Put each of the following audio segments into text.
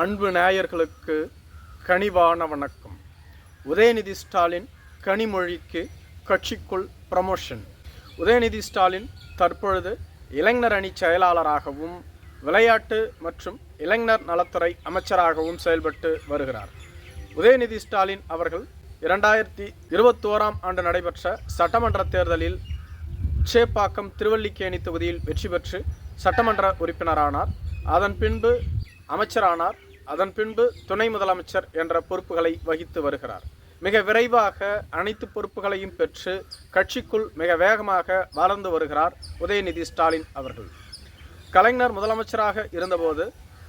அன்பு நேயர்களுக்கு கனிவான வணக்கம். உதயநிதி ஸ்டாலின் கனிமொழிக்கு கட்சிக்குள் ப்ரமோஷன் உதயநிதி ஸ்டாலின் தற்பொழுது இளைஞர் அணி செயலாளராகவும் விளையாட்டு மற்றும் இளைஞர் நலத்துறை அமைச்சராகவும் செயல்பட்டு வருகிறார். உதயநிதி ஸ்டாலின் அவர்கள் இரண்டாயிரத்தி இருபத்தோராம் ஆண்டு நடைபெற்ற சட்டமன்ற தேர்தலில் சேப்பாக்கம் திருவல்லிக்கேணி தொகுதியில் வெற்றி பெற்று சட்டமன்ற உறுப்பினரானார். அதன் பின்பு அமைச்சரானார். அதன் பின்பு துணை முதலமைச்சர் என்ற பொறுப்புகளை வகித்து வருகிறார். மிக விரைவாக அனைத்து பொறுப்புகளையும் பெற்று கட்சிக்குள் மிக வேகமாக வளர்ந்து வருகிறார் உதயநிதி ஸ்டாலின் அவர்கள். கலைஞர் முதலமைச்சராக இருந்தபோது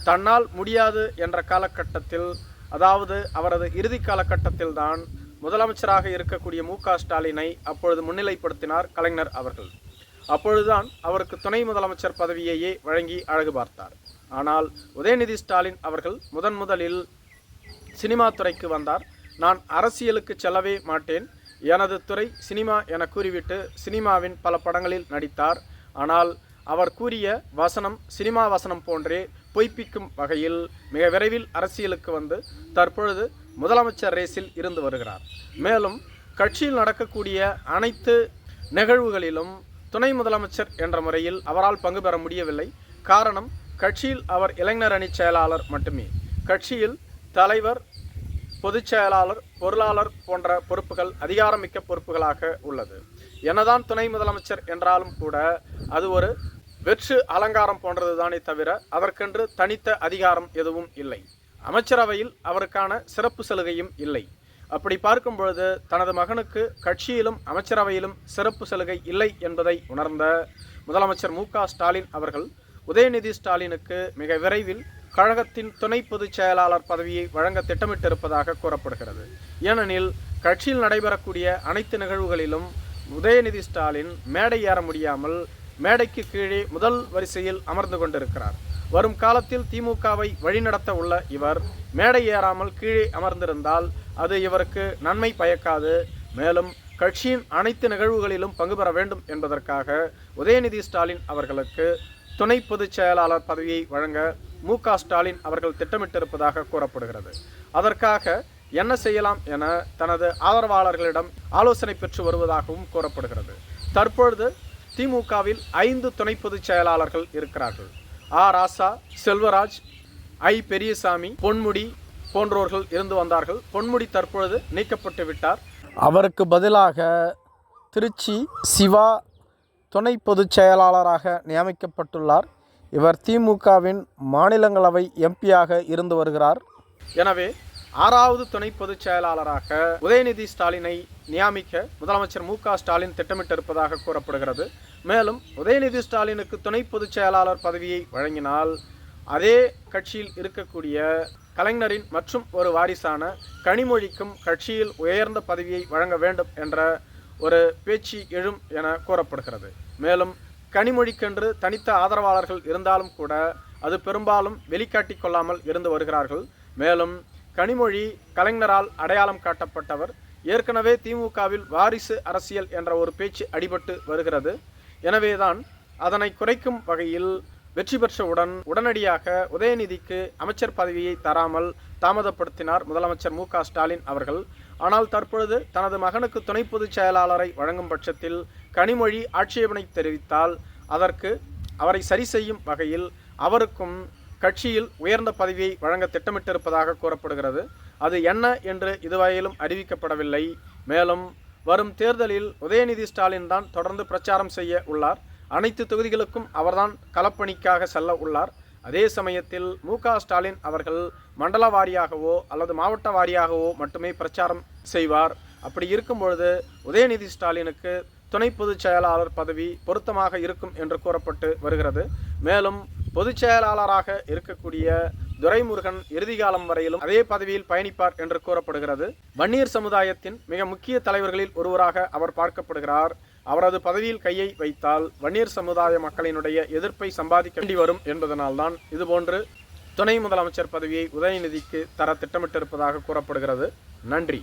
தன்னால் முடியாது என்ற காலகட்டத்தில் அதாவது அவரது இறுதி காலகட்டத்தில் தான் முதலமைச்சராக இருக்கக்கூடிய மு க ஸ்டாலினை அப்பொழுது முன்னிலைப்படுத்தினார் கலைஞர் அவர்கள். அப்பொழுதுதான் அவருக்கு துணை முதலமைச்சர் பதவியையே வழங்கி அழகு பார்த்தார். ஆனால் உதயநிதி ஸ்டாலின் அவர்கள் முதன் முதலில் சினிமா துறைக்கு வந்தார். நான் அரசியலுக்கு செல்லவே மாட்டேன். எனது துறை சினிமா என கூறிவிட்டு சினிமாவின் பல படங்களில் நடித்தார். ஆனால் அவர் கூறிய வசனம் சினிமா வசனம் போன்றே பொய்ப்பிக்கும் வகையில் மிக விரைவில் அரசியலுக்கு வந்து தற்பொழுது முதலமைச்சர் ரேஸில் இருந்து வருகிறார். மேலும் கட்சியில் நடக்கக்கூடிய அனைத்து நிகழ்வுகளிலும் துணை முதலமைச்சர் என்ற முறையில் அவரால் பங்கு பெற முடியவில்லை. காரணம் கட்சியில் அவர் இளைஞர் அணி செயலாளர் மட்டுமே. கட்சியில் தலைவர் பொதுச் செயலாளர் பொருளாளர் போன்ற பொறுப்புகள் அதிகாரமிக்க பொறுப்புகளாக உள்ளது. என்னதான் துணை முதலமைச்சர் என்றாலும் கூட அது ஒரு வெற்று அலங்காரம் போன்றதுதானே தவிர அதற்கென்று தனித்த அதிகாரம் எதுவும் இல்லை. அமைச்சரவையில் அவருக்கான சிறப்பு சலுகையும் இல்லை. அப்படி பார்க்கும் பொழுது தனது மகனுக்கு கட்சியிலும் அமைச்சரவையிலும் சிறப்பு சலுகை இல்லை என்பதை உணர்ந்த முதலமைச்சர் மு க ஸ்டாலின் அவர்கள் உதயநிதி ஸ்டாலினுக்கு மிக விரைவில் கழகத்தின் துணை பொதுச் செயலாளர் பதவியை வழங்க திட்டமிட்டிருப்பதாக கூறப்படுகிறது. ஏனெனில் கட்சியில் நடைபெறக்கூடிய அனைத்து நிகழ்வுகளிலும் உதயநிதி ஸ்டாலின் மேடை ஏற முடியாமல் மேடைக்கு கீழே முதல் வரிசையில் அமர்ந்து கொண்டிருக்கிறார். வரும் காலத்தில் திமுகவை வழிநடத்த உள்ள இவர் மேடை ஏறாமல் கீழே அமர்ந்திருந்தால் அது இவருக்கு நன்மை பயக்காது. மேலும் கட்சியின் அனைத்து நிகழ்வுகளிலும் பங்கு பெற வேண்டும் என்பதற்காக உதயநிதி ஸ்டாலின் அவர்களுக்கு துணை பொதுச் செயலாளர் பதவியை வழங்க மு க ஸ்டாலின் அவர்கள் திட்டமிட்டிருப்பதாக கூறப்படுகிறது. அதற்காக என்ன செய்யலாம் என தனது ஆதரவாளர்களிடம் ஆலோசனை பெற்று வருவதாகவும் கூறப்படுகிறது. தற்பொழுது திமுகவில் ஐந்து துணை பொதுச் செயலாளர்கள் இருக்கிறார்கள். ஆ. ராசா செல்வராஜ் ஐ. பெரியசாமி பொன்முடி போன்றோர்கள் இருந்து வந்தார்கள். பொன்முடி தற்பொழுது நீக்கப்பட்டு விட்டார். அவருக்கு பதிலாக திருச்சி சிவா துணை பொதுச் செயலாளராக நியமிக்கப்பட்டுள்ளார். இவர் திமுகவின் மாநிலங்களவை எம்பியாக இருந்து வருகிறார். எனவே ஆறாவது துணை பொதுச் செயலாளராக உதயநிதி ஸ்டாலினை நியமிக்க முதலமைச்சர் மு க ஸ்டாலின் திட்டமிட்டிருப்பதாக கூறப்படுகிறது. மேலும் உதயநிதி ஸ்டாலினுக்கு துணை பொதுச் செயலாளர் பதவியை வழங்கினால் அதே கட்சியில் இருக்கக்கூடிய கலைஞரின் மற்றும் ஒரு வாரிசான கனிமொழிக்கும் கட்சியில் உயர்ந்த பதவியை வழங்க வேண்டும் என்ற ஒரு பேச்சு எழும் என கூறப்படுகிறது. மேலும் கனிமொழிக்கென்று தனித்த ஆதரவாளர்கள் இருந்தாலும் கூட அது பெரும்பாலும் வெளிக்காட்டிக் கொள்ளாமல் இருந்து வருகிறார்கள். மேலும் கனிமொழி கலைஞரால் அடையாளம் காட்டப்பட்டவர். ஏற்கனவே திமுகவில் வாரிசு அரசியல் என்ற ஒரு பேச்சு அடிபட்டு வருகிறது. எனவேதான் அதனை குறைக்கும் வகையில் வெற்றி பெற்றவுடன் உடனடியாக உதயநிதிக்கு அமைச்சர் பதவியை தராமல் தாமதப்படுத்தினார் முதலமைச்சர் மு க ஸ்டாலின் அவர்கள். ஆனால் தற்பொழுது தனது மகனுக்கு துணை பொதுச் செயலாளரை வழங்கும் பட்சத்தில் கனிமொழி ஆட்சேபனை தெரிவித்தால் அதற்கு அவரை சரி செய்யும் வகையில் அவருக்கும் கட்சியில் உயர்ந்த பதவியை வழங்க திட்டமிட்டிருப்பதாக கூறப்படுகிறது. அது என்ன என்று இதுவரையிலும் அறிவிக்கப்படவில்லை. மேலும் வரும் தேர்தலில் உதயநிதி ஸ்டாலின் தான் தொடர்ந்து பிரச்சாரம் செய்ய உள்ளார். அனைத்து தொகுதிகளுக்கும் அவர்தான் களப்பணிக்காக செல்ல உள்ளார். அதே சமயத்தில் மு ஸ்டாலின் அவர்கள் மண்டல வாரியாகவோ அல்லது மாவட்ட வாரியாகவோ மட்டுமே பிரச்சாரம் செய்வார். அப்படி இருக்கும் பொழுது உதயநிதி ஸ்டாலினுக்கு துணை பொதுச் செயலாளர் பதவி பொருத்தமாக இருக்கும் என்று கூறப்பட்டு வருகிறது. மேலும் பொதுச் செயலாளராக இருக்கக்கூடிய துரைமுருகன் இறுதிகாலம் வரையிலும் அதே பதவியில் பயணிப்பார் என்று கூறப்படுகிறது. வன்னியர் சமுதாயத்தின் மிக முக்கிய தலைவர்களில் ஒருவராக அவர் பார்க்கப்படுகிறார். அவரது பதவியில் கையை வைத்தால் வன்னியர் சமுதாய மக்களினுடைய எதிர்ப்பை சம்பாதிக்க வேண்டி வரும் என்பதனால்தான் இதுபோன்று துணை முதலமைச்சர் பதவியை உதயநிதிக்கு தர திட்டமிட்டிருப்பதாக கூறப்படுகிறது. நன்றி.